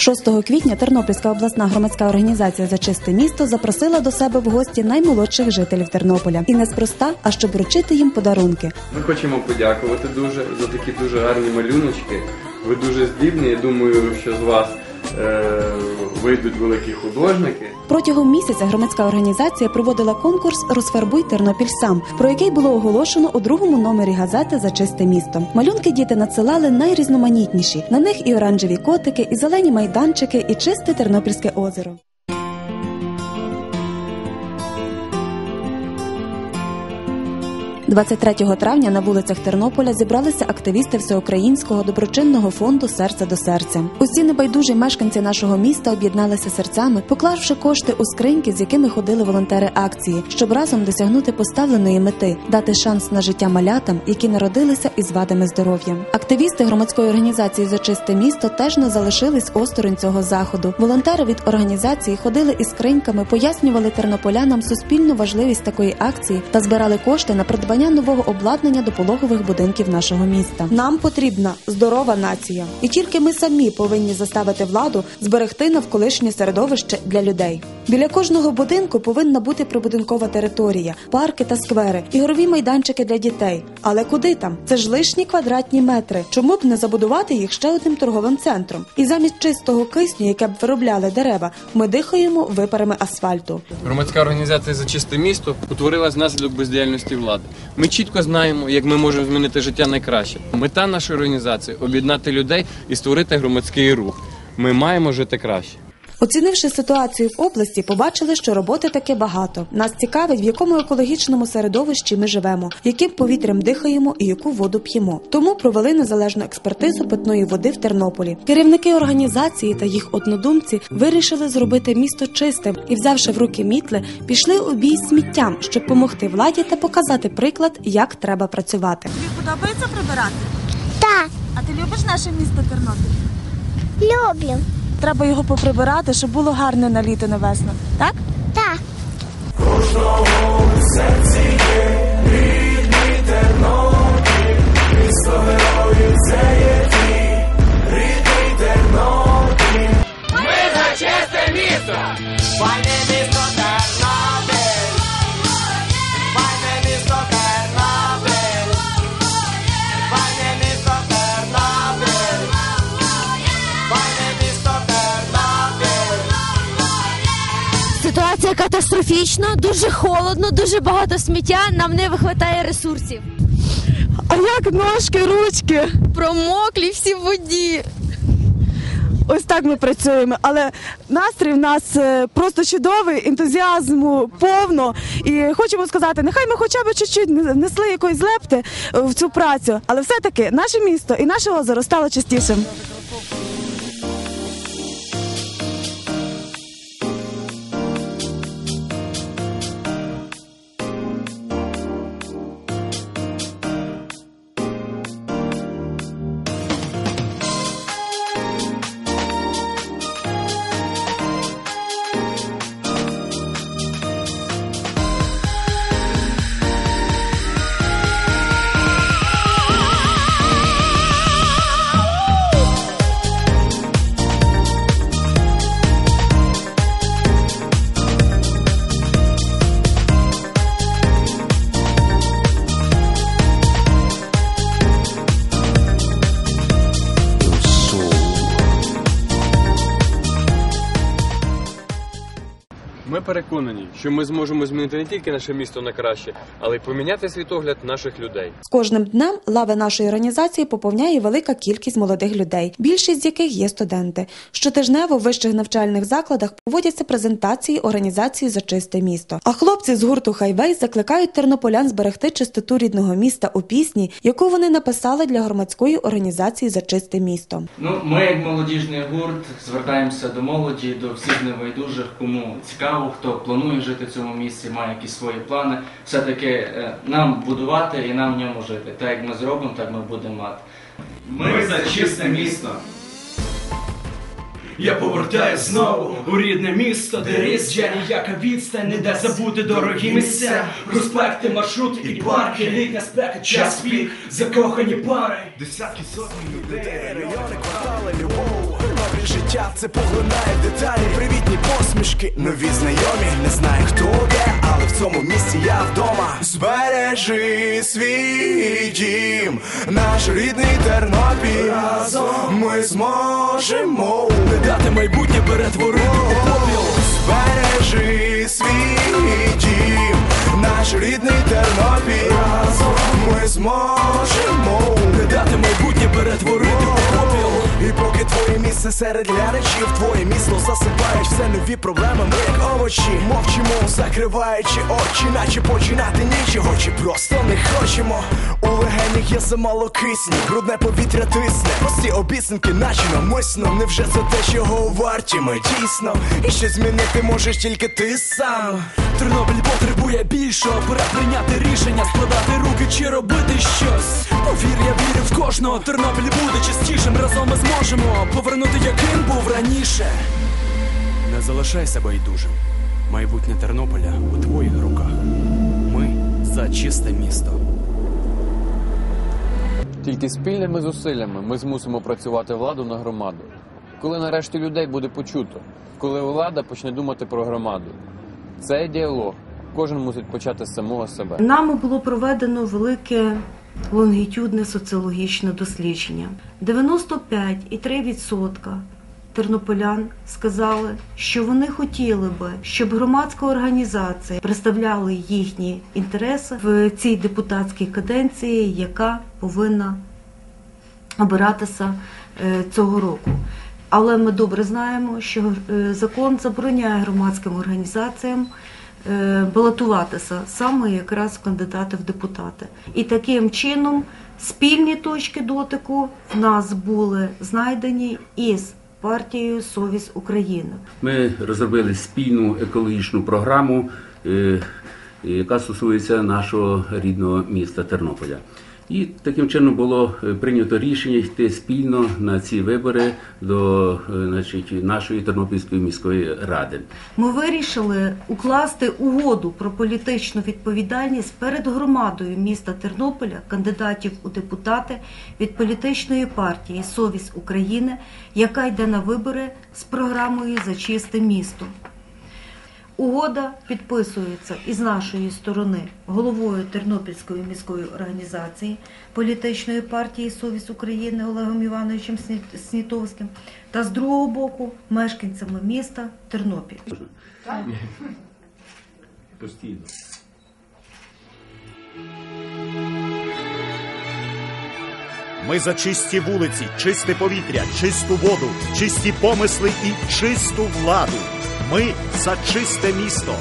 6 квітня Тернопільська обласна громадська організація за чисте місто запросила до себе в гості наймолодших жителів Тернополя. І неспроста, а щоб вручити їм подарунки. Ми хочемо подякувати дуже за такі дуже гарні малюночки. Ви дуже здібні. Я думаю, що з вас е, вийдуть великі художники. Протягом місяця громадська організація проводила конкурс Розфарбуй Тернопіль сам, про який було оголошено у другому номері газети за чисте місто. Малюнки діти надсилали найрізноманітніші. На них і оранжеві котики, і зелені майданчики, і чисте тернопільське озеро. – 23 травня на вулицях Тернополя зібралися активісти всеукраїнського доброчинного фонду Серце до серця. Усі небайдужі мешканці нашого міста об'єдналися серцями, поклавши кошти у скриньки, з якими ходили волонтери акції, щоб разом досягнути поставленої мети дати шанс на життя малятам, які народилися із вадами здоров'я. Активісти громадської організації за чисте місто теж не залишились осторонь цього заходу. Волонтери від організації ходили із скриньками, пояснювали тернополянам суспільну важливість такої акції та збирали кошти на придбання нового обладнання до пологових будинків нашого міста. Нам потрібна здорова нація, і тільки ми самі повинні заставити владу зберегти навколишнє середовище для людей. Біля кожного будинку повинна бути прибудинкова територія, парки та сквери, ігрові майданчики для дітей. Але куди там? Це ж лишні квадратні метри. Чому б не забудувати їх ще одним торговим центром? І замість чистого кисню, яке б виробляли дерева, ми дихаємо випарами асфальту. Громадська організація за чисте місто утворилась внаслідок бездіяльності влади. Ми чітко знаємо, як ми можемо змінити життя найкраще. Мета нашої організації об'єднати людей і створити громадський рух. Ми маємо жити краще. Оцінивши ситуацію в області, побачили, що роботи таки багато. Нас цікавить, в якому екологічному середовищі ми живемо, яким повітрям дихаємо і яку воду п'ємо. Тому провели незалежну експертизу питної води в Тернополі. Керівники організації та їх однодумці вирішили зробити місто чистим і, взявши в руки мітли, пішли у бій сміттям, щоб допомогти владі та показати приклад, як треба працювати. Тобі подобається прибирати? Так, А ти любиш наше місто Тернопіль? люблю. Треба його поприбирати, щоб було гарне на літо на весну. Так? Так. Файне Ситуація катастрофічна, дуже холодно, дуже багато сміття. Нам не вистачає ресурсів. А як ножки, ручки? Промоклі всі в воді. Ось так ми працюємо. Але настрій в нас е, просто чудовий, ентузіазму повно. І хочемо сказати, нехай ми хоча б чуть-чуть несли якоїсь лепти в цю працю, але все-таки наше місто і наше озеро стало чистішим. Переконані, що ми зможемо змінити не тільки наше місто на краще, але й поміняти світогляд наших людей. З кожним днем лави нашої організації поповняє велика кількість молодих людей, більшість з яких є студенти. Щотижнево в вищих навчальних закладах проводяться презентації організації за чисте місто. А хлопці з гурту Хайвей закликають тернополян зберегти чистоту рідного міста у пісні, яку вони написали для громадської організації за чисте місто. Ну, ми, як молодіжний гурт, звертаємося до молоді, до всіх небайдужих, кому цікаво, хто планує жити в цьому місці, має якісь свої плани. Все-таки е, нам будувати і нам в ньому жити. Так як ми зробимо, так ми будемо мати. Ми за чисте місто. Я повертаю знову у рідне місто, де ріс ніяка відстань, не де забути дорогі місця, проспекти, маршрути і парки, літня спека, час пік, закохані пари. Десятки сотні людей, райони, квартали, любов. Нові життя це поглинає деталі, привітні посмішки, нові знайомі, не знаю хто де, але в цьому місці я вдома. Збережи свій дім, наш рідний Тернопіль. Разом ми зможемо Не дати майбутнє перетворити попіл. Збережи свій дім, наш рідний Тернопіль. Разом ми зможемо Не дати майбутнє перетворити у попіл. Твоє місце серед глядачів, твоє місто засипають все нові проблеми. Ми як овочі мовчимо, закриваючи очі, наче починати нічого, чи просто не хочемо. У легенях є замало кисню, брудне повітря тисне. Прості обіцянки, наче навмисно. Невже це те, чого варті ми дійсно? І що змінити можеш тільки ти сам. Тернопіль потребує більшого, пора прийняти рішення, складати руки чи робити щось. Повір, в кожного. Тернопіль буде чистішим, разом ми зможемо повернути, яким був раніше. Не залишайся байдужим. Майбутнє Тернополя у твоїх руках. Ми за чисте місто. Тільки спільними зусиллями ми змусимо працювати владу на громаду. Коли нарешті людей буде почуто, коли влада почне думати про громаду. Цей діалог кожен мусить почати з самого себе. Нами було проведено велике лонгітюдне соціологічне дослідження. 95,3% тернополян сказали, що вони хотіли би, щоб громадська організація представляли їхні інтереси в цій депутатській каденції, яка повинна обиратися е, цього року. Але ми добре знаємо, що е, закон забороняє громадським організаціям балотуватися саме якраз кандидати в депутати. І таким чином спільні точки дотику в нас були знайдені із партією Совість України. Ми розробили спільну екологічну програму, е, яка стосується нашого рідного міста Тернополя. І таким чином було е, прийнято рішення йти спільно на ці вибори до е, значить, нашої Тернопільської міської ради. Ми вирішили укласти угоду про політичну відповідальність перед громадою міста Тернополя, кандидатів у депутати від політичної партії Совість України, яка йде на вибори з програмою за чисте місто. Угода підписується із нашої сторони головою Тернопільської міської організації політичної партії Совість України Олегом Івановичем Снітовським та з другого боку мешканцями міста Тернопіль. Постійно. Ми за чисті вулиці, чисте повітря, чисту воду, чисті помисли і чисту владу. Ми за чисте місто.